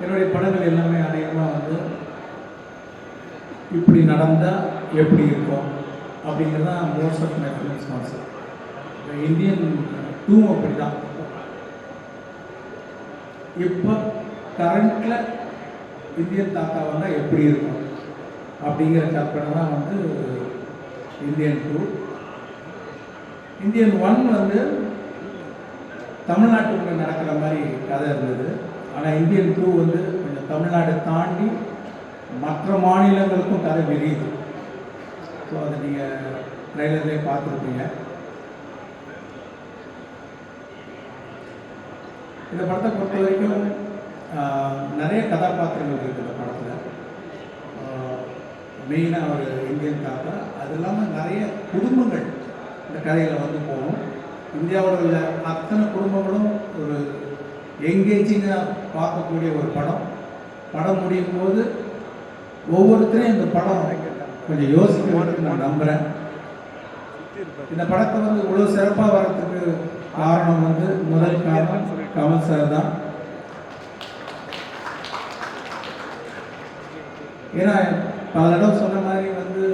என்னுடைய படங்கள் எல்லாமே அநேகமாக வந்து இப்படி நடந்தால் எப்படி இருக்கும் அப்படிங்கிறது தான் most of my films concept Indian two அப்படி தான் இப்போ கரண்ட்டில் இந்தியன் தாத்தா வந்தால் எப்படி இருக்கும் அப்படிங்கிற கற்பனை தான் வந்து இந்தியன் டூ இந்தியன் ஒன் வந்து தமிழ்நாட்டுக்குள்ளே நடக்கிற மாதிரி கதை இருந்தது. ஆனால் இந்தியன் டூ வந்து கொஞ்சம் தமிழ்நாடு தாண்டி மற்ற மாநிலங்களுக்கும் கதை விரியுது. ஸோ அதை நீங்கள் ட்ரெய்லர்லேயே பார்த்துருப்பீங்க. இந்த படத்தை பொறுத்த வரைக்கும் நிறைய கதாபாத்திரங்கள் இருக்குது இந்த படத்தில். மெயினாக ஒரு இந்தியன் தாத்தா அது இல்லாமல் நிறைய குடும்பங்கள் இந்த கதையில் வந்து போகும். இந்தியாவோட உள்ள அத்தனை குடும்பங்களும் ஒரு எங்கேஜிங்காக பார்க்கக்கூடிய ஒரு படம். படம் முடியும் போது ஒவ்வொருத்தரையும் இந்த படம் கொஞ்சம் யோசிக்க வேண்டும் நான் நம்புகிறேன் இந்த படத்தை வந்து இவ்வளோ சிறப்பாக வர்றதுக்கு காரணம் வந்து முதல் காரணம் கமல் சார் தான். ஏன்னா பல தடவை சொன்ன மாதிரி வந்து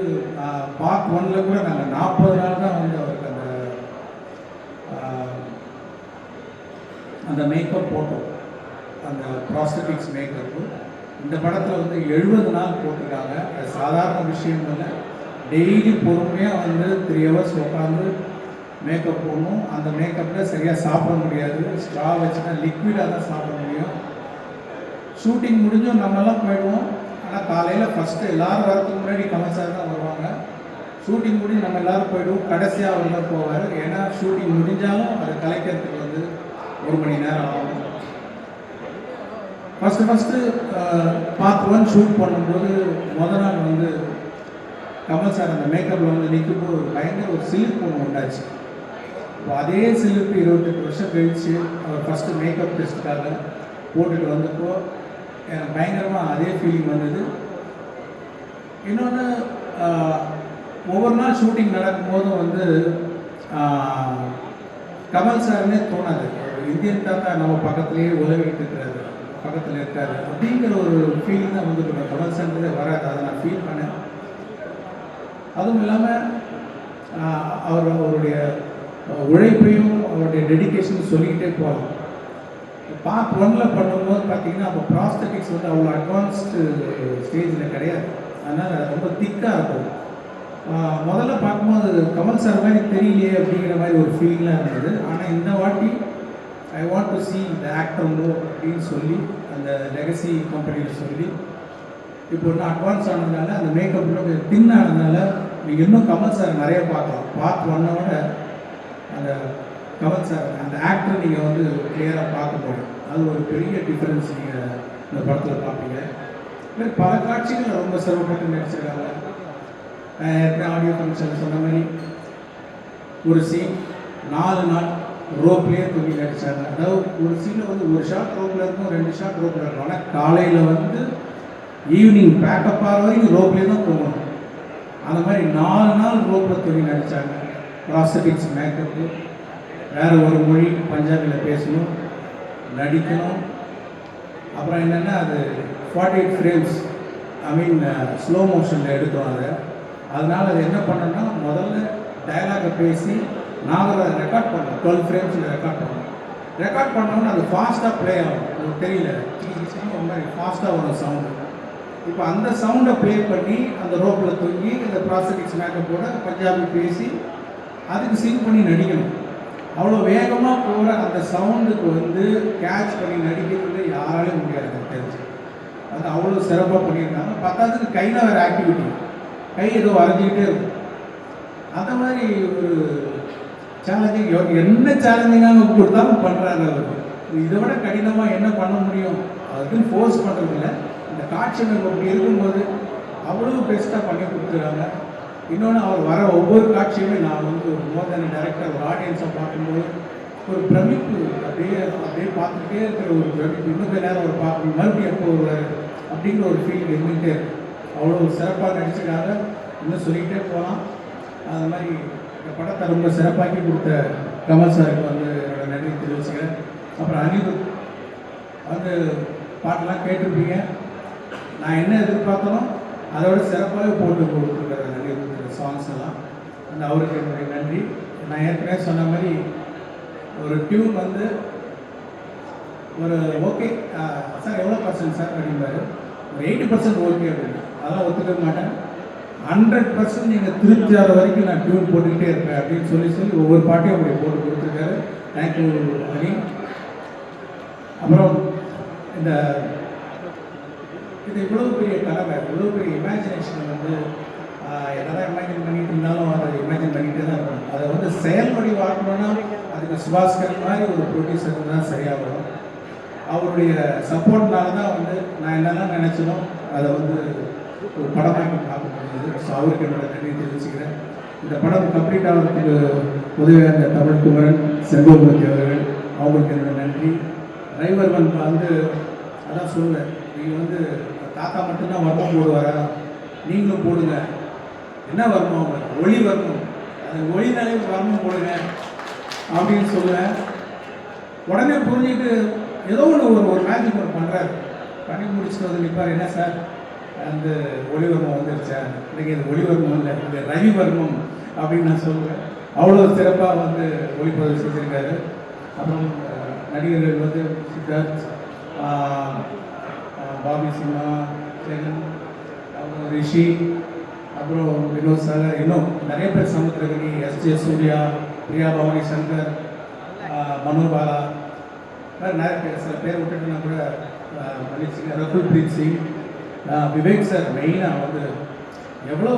பார்ட் ஒன்ல கூட நாங்கள் நாற்பது நாள் தான் வந்து அவர் அந்த ஆஹ், அந்த மேக்கப் போட்டோம். அந்த ப்ராஸ்தட்டிக்ஸ் மேக்கப்பு இந்த படத்தில் வந்து எழுபது நாள் போட்டிருக்காங்க. அது சாதாரண விஷயம் இல்லை. டெய்லி பொறுமையாக வந்து த்ரீ ஹவர்ஸ் உட்காந்து மேக்கப் போடணும். அந்த மேக்கப்பில் சரியாக சாப்பிட முடியாது. ஸ்ட்ரா வச்சுன்னா லிக்விடாக தான் சாப்பிட முடியும். ஷூட்டிங் முடிஞ்சும் நம்மளாம் போயிடுவோம். ஆனால் காலையில் ஃபஸ்ட்டு எல்லோரும் வரதுக்கு முன்னாடி கமல் சார் தான் வருவாங்க. ஷூட்டிங் முடிஞ்சு நம்ம எல்லாரும் போயிடுவோம். கடைசியாக அவர் தான் போவார். ஏன்னா ஷூட்டிங் முடிஞ்சாலும் அதை கலைக்கிறதுக்கு ஒரு மணி நேரம் ஆகும். First first part one shoot பண்ணும்போது முத நாள் வந்து கமல் சார் அந்த மேக்கப்பில் வந்து நிற்கும்போது ஒரு பயங்கர ஒரு சிலிர்ப்பு ஒன்று உண்டாச்சு. இப்போ அதே சிலிர்ப்பு இருபத்தெட்டு வருஷம் கழிச்சு அவர் ஃபஸ்ட்டு மேக்கப் டெஸ்ட்டுக்காக போட்டுட்டு வந்தப்போ எனக்கு பயங்கரமாக அதே ஃபீலிங் வந்தது. இன்னொன்று ஒவ்வொரு நாள் ஷூட்டிங் நடக்கும்போதும் வந்து கமல் சார்னே தோணாது. இந்தியன் தாத்தா நம்ம பக்கத்துலேயே உதவிட்டு இருக்கிறாரு பக்கத்தில் இருக்காரு. அப்படிங்கிற ஒரு ஃபீலிங் தான் வந்து கமல் சார்ன்றதே வராது. அதை நான் ஃபீல் பண்ணேன். அதுவும் இல்லாமல் அவர் அவருடைய உழைப்பையும் அவருடைய டெடிக்கேஷன் சொல்லிக்கிட்டே போகலாம். பார்ட் ஒன்ல பண்ணும்போது பார்த்தீங்கன்னா அப்போ ப்ராஸ்தட்டிக்ஸ் வந்து அவ்வளோ அட்வான்ஸ்டு ஸ்டேஜில் கிடையாது. அதனால் ரொம்ப திக்காக இருக்கும். முதல்ல பார்க்கும்போது கமல் சார் மாதிரி தெரியலையே அப்படிங்கிற மாதிரி ஒரு ஃபீலிங்லாம் இருந்தது. ஆனால் இந்த வாட்டி ஐ வாண்ட் டு சி இந்த ஆக்ட் மோ அப்படின்னு சொல்லி அந்த லெகசி கம்பெனியில் சொல்லி இப்போ இன்னும் அட்வான்ஸ் ஆனதுனால அந்த மேக்கப் கொஞ்சம் தின் ஆனதுனால நீங்கள் இன்னும் கமல் சார் நிறைய பார்க்கலாம். பார்த்து ஒன்னோட அந்த கமல் சார் அந்த ஆக்டர் நீங்கள் வந்து கிளியராக பார்க்க முடியும். அது ஒரு பெரிய டிஃப்ரென்ஸ் நீங்கள் இந்த படத்தில் பார்ப்பீங்க. இது பல காட்சிகள் ரொம்ப சிரமப்பட்டு நடிச்சிருக்காங்க. ஏற்கனவே ஆடியோ ஃபங்க்ஷன் சொன்ன மாதிரி ஒரு சீன் நாலு நாள் ரோப்லேயே தூக்கி நடித்தாங்க அதாவது ஒரு சீனில் வந்து ஒரு ஷாட் ரோப்பில் இருக்கும் ரெண்டு ஷாட் ரோப்பில் இருக்கும். ஆனால் காலையில் வந்து ஈவினிங் பேக்கப் ஆகிற வரைக்கும் ரோப்லேயே தான் தூங்கணும். அந்த மாதிரி நாலு நாள் ரோப்பில் தூங்கி நடித்தாங்க ப்ராஸ்டிக்ஸ் மேக்கப்பு வேறு ஒரு மொழி பஞ்சாபியில் பேசணும் நடிக்கணும். அப்புறம் என்னென்னா அது forty eight frames I mean slow மோஷனில் எடுத்தோம் அதை. அதனால் அது என்ன பண்ணோன்னா முதல்ல டயலாகை பேசி நாங்கள் அதை ரெக்கார்ட் பண்ணோம் டுவெல் ஃப்ரேம்ஸில் ரெக்கார்ட் பண்ணோம். ரெக்கார்ட் பண்ணோன்னு அது ஃபாஸ்ட்டாக ப்ளே ஆகும். உங்களுக்கு தெரியல. ஒரு மாதிரி ஃபாஸ்ட்டாக வரும் சவுண்டு இப்போ அந்த சவுண்டை ப்ளே பண்ணி அந்த ரோப்பில் தூங்கி இந்த ப்ராசட்டிக்ஸ் மேக்கப்போட பஞ்சாபி பேசி அதுக்கு சிங் பண்ணி நடிக்கணும். அவ்வளோ வேகமாக போகிற அந்த சவுண்டுக்கு வந்து கேட்ச் பண்ணி நடிக்கிறது யாராலையும் முடியாது. எனக்கு தெரிஞ்சு. அது அவ்வளோ சிறப்பாக பண்ணியிருக்காங்க. பத்தாவதுக்கு கையில் வேறு ஆக்டிவிட்டி கை ஏதோ வரைஞ்சிக்கிட்டே இருக்கும். அந்த மாதிரி ஒரு சேலஞ்சிங் என்ன சேலஞ்சிங்காக கொடுத்தாலும் பண்ணுறாங்க அவர் இதை விட கடினமாக என்ன பண்ண முடியும்? அதுக்குன்னு ஃபோர்ஸ் பண்ணுறதில்ல இந்த காட்சிகள் அப்படி இருக்கும்போது அவ்வளோ பெஸ்ட்டாக பண்ணி கொடுத்துருக்காங்க இன்னொன்று அவர் வர ஒவ்வொரு காட்சியுமே நான் வந்து ஒரு மோர் தென் டேரக்டர் ஒரு ஆடியன்ஸை பார்க்கும்போது ஒரு பிரமிப்பு. அப்படியே அப்படியே பார்த்துட்டே இருக்கிற ஒரு பிரமிப்பு. இன்னும் கொஞ்ச நேரம் ஒரு பார்க்கணும். மறுபடியும் எப்போ ஒரு அப்படிங்கிற ஒரு ஃபீல் இருந்துகிட்டே அவ்வளோ சிறப்பாக நடிச்சிருக்காங்க. இன்னும் சொல்லிக்கிட்டே போகலாம். அது மாதிரி இந்த படத்தை ரொம்ப சிறப்பாக்கி கொடுத்த கமல் சாருக்கு வந்து என்னோட நன்றி தெரிவிச்சுக்கிறேன். அப்புறம் அனிருத் வந்து பாட்டெல்லாம் கேட்டிருப்பீங்க. நான் என்ன எதிர்பார்த்தனோ அதோட சிறப்பாக போட்டு கொடுத்துருக்காரு நிறைய சாங்ஸ் எல்லாம். அந்த அவருக்கு என்னுடைய நன்றி. நான் ஏற்கனவே சொன்ன மாதிரி ஒரு டியூன் வந்து ஒரு ஓகே சார் எவ்வளோ பர்சன்ட் சார் அப்படிம்பாரு? ஒரு எயிட்டி பர்சன்ட் ஓகே அப்படின்னு. அதெல்லாம் ஒத்துக்க மாட்டேன். ஹண்ட்ரட் பர்சன்ட் நீங்கள் திருப்தி ஆகிற வரைக்கும் நான் டியூன் போட்டுக்கிட்டே இருப்பேன் அப்படின்னு சொல்லி சொல்லி ஒவ்வொரு பாட்டையும் அப்படி போட்டு கொடுத்துருக்காரு. தேங்க்யூ ஹரி அப்புறம் இந்த இது இவ்வளோ பெரிய கலவை இவ்வளோ பெரிய இமேஜினேஷன் வந்து என்னதான் இமேஜின் பண்ணிட்டு இருந்தாலும் அதை இமேஜின் பண்ணிகிட்டே தான் இருக்கணும். அதை வந்து செயல்படி வாக்கணும்னா அதுக்கு சுபாஸ்கர் மாதிரி ஒரு ப்ரொடியூசர் தான் சரியாக வரும் அவருடைய சப்போர்ட்னால தான் வந்து நான் என்னெல்லாம் நினச்சனோ அதை வந்து ஒரு படமாக்கி பார்க்க ஸோ அவருக்கு என்னோட நன்றி தெரிவிச்சுக்கிறேன். இந்த படம் கம்ப்ளீட் ஆகிறதுக்கு உதவியாக இருந்த தமிழ் குமரன் செல்வமூர்த்தி அவர்கள் அவங்களுக்கு என்னோட நன்றி. டிரைவர் வந்து அதான் சொல்லுவேன் நீங்கள் வந்து தாத்தா மட்டும்தான் வர்மம் போடுவாரா? நீங்களும் போடுங்க. என்ன வர்மம் உங்களுக்கு ஒளி வர்மம் அந்த ஒளினாலே வர்மம் போடுங்க. அப்படின்னு சொல்லுவேன் உடனே புரிஞ்சுட்டு ஏதோ ஒன்று ஒரு ஒரு மேஜிக் ஒன்று பண்ணுறாரு பண்ணி முடிச்சுட்டு வந்து நிற்பார் என்ன சார்? அந்த ஒளிவர்மம் வந்துருச்சா? இன்றைக்கி இது ஒளிவர்மம் இல்லை இது ரவிவர்மம் அப்படின்னு நான் சொல்லுவேன் அவ்வளோ சிறப்பாக வந்து ஒளிப்பதிவு செஞ்சுருக்காரு. அப்புறம் நடிகர்கள் வந்து சித்தார்த் பாபி சிம்மா ஜெகன் அப்புறம் ரிஷி அப்புறம் வினோத் சாகர் இன்னும் நிறைய பேர் சமுத்திரகிரி எஸ் ஜே சூர்யா பிரியா பவானி சங்கர் மனோபாலா நிறைய பேர் சில பேர் விட்டுட்டுனா கூட ஆஹ், மன்னிச்சுங்க. ரகுல் பிரீத் சிங் விவேக் சார் மெயினாக வந்து எவ்வளோ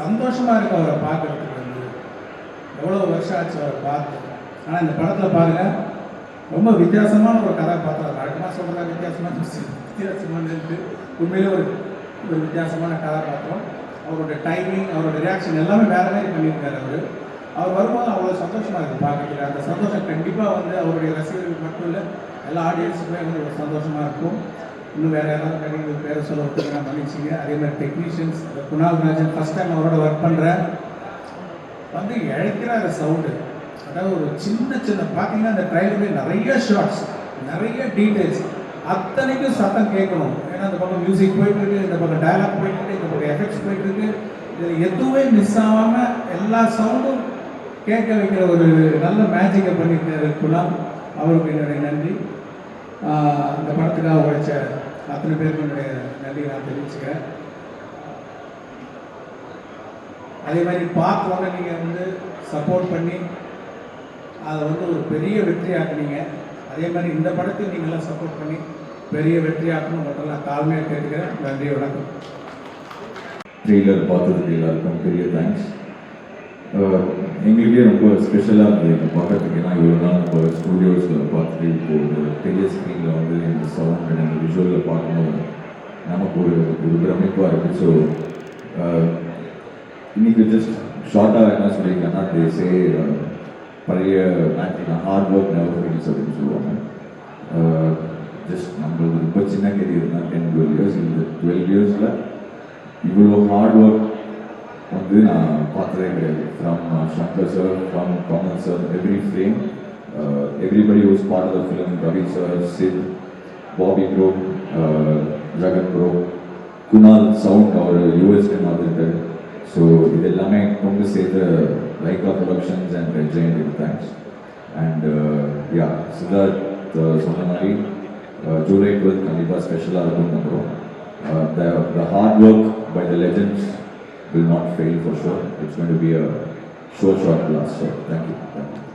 சந்தோஷமாக இருக்கு அவரை பார்க்குறதுக்கு வந்து. எவ்வளோ வருஷம் ஆச்சு அவரை பார்த்து. ஆனால் இந்த படத்தில் பாருங்கள் ரொம்ப வித்தியாசமான ஒரு கதாபாத்திரம். வழக்கமாக சொல்கிறதா வித்தியாசமான வித்தியாசமான இருக்குது உண்மையிலே ஒரு ஒரு வித்தியாசமான கதாபாத்திரம். அவரோட டைமிங் அவரோட ரியாக்ஷன் எல்லாமே வேற மாதிரி பண்ணியிருக்காரு அவர். அவர் வரும்போது அவ்வளோ சந்தோஷமாக இருக்குது பார்க்கறதுக்கு. அந்த சந்தோஷம் கண்டிப்பாக வந்து அவருடைய ரசிகர்கள் மட்டும் இல்லை எல்லா ஆடியன்ஸுக்குமே வந்து ஒரு சந்தோஷமாக இருக்கும். இன்னும் வேறு யாராவது நடிகர்கள் பேரை சொல்ல நான் மன்னிச்சிங்க அதே மாதிரி technicians Kunal Rajan first time அவரோட ஒர்க் பண்ணுறேன் வந்து இழைக்கிற சவுண்டு அதாவது ஒரு சின்ன சின்ன பார்த்தீங்கன்னா அந்த ட்ரைலர்லேயே நிறைய ஷார்ட்ஸ் நிறைய டீட்டெயில்ஸ் அத்தனைக்கும் சத்தம் கேட்கணும். ஏன்னா இந்த பக்கம் மியூசிக் போயிட்டு இருக்கு இந்த பக்கம் டயலாக் போயிட்டு இருக்கு இந்த பக்கம் எஃபெக்ட்ஸ் போயிட்டு இருக்கு இதில் எதுவுமே மிஸ் ஆகாமல் எல்லா சவுண்டும் கேட்க வைக்கிற ஒரு நல்ல மேஜிக்கை பண்ணிட்டு இருக்கலாம் அவருக்கு என்னுடைய நன்றி. இந்த படத்துக்காக உழைச்ச அத்தனை பேருக்கு என்னுடைய நன்றியை நான் தெரிவிச்சுக்கிறேன். அதே மாதிரி பார்ட் நீங்கள் வந்து சப்போர்ட் பண்ணி அதை வந்து ஒரு பெரிய வெற்றியாக்குனீங்க. அதே மாதிரி இந்த படத்தையும் நீங்களாம் சப்போர்ட் பண்ணி பெரிய வெற்றியாக்கணும். மட்டும் நான் தாழ்மையாக கேட்டுக்கிறேன். நன்றி வணக்கம். ட்ரெய்லர் பார்த்ததுக்கு எல்லாருக்கும் பெரிய தேங்க்ஸ் எங்களுக்கே ரொம்ப ஸ்பெஷலாக இருந்தது. இதை பார்க்கறதுக்கு ஏன்னா இவ்வளோ நாள் நம்ம ஸ்டூடியோஸில் பார்த்துட்டு இப்போ ஒரு பெரிய ஸ்க்ரீனில் வந்து இந்த சவுண்ட் அண்ட் இந்த விஷுவலில் பார்க்கும்போது நமக்கு ஒரு ஒரு பிரமிப்பாக இருக்குது ஸோ இன்றைக்கி ஜஸ்ட் ஷார்ட்டாக என்ன சொல்லியிருக்கேன்னா தேசே பழைய acting hard work never feels அப்படின்னு சொல்லுவாங்க. ஜஸ்ட் நம்மளுக்கு ரொம்ப சின்ன கெரியர் தான் டென் டுவெல் இயர்ஸ் இந்த டுவெல் இயர்ஸில் இவ்வளோ ஹார்ட் ஒர்க் வந்து நான் பார்த்ததே கிடையாது. From Shankar sir from Kamal sir every frame everybody was part of the film Ravi sir Sid Bobby bro Jagan bro Kunal sound அவர் யூஎஸ்லேருந்து வந்திருக்காரு ஸோ இது எல்லாமே கொண்டு சேர்த்த Lyca productions and Jain thanks and yeah Siddharth சொன்ன மாதிரி July twelfth கண்டிப்பாக ஸ்பெஷலாக இருக்கும்னு நம்புகிறோம் the hard work by the legends will not fail for sure. It's going to be a sure shot blast. So thank you. Thank you.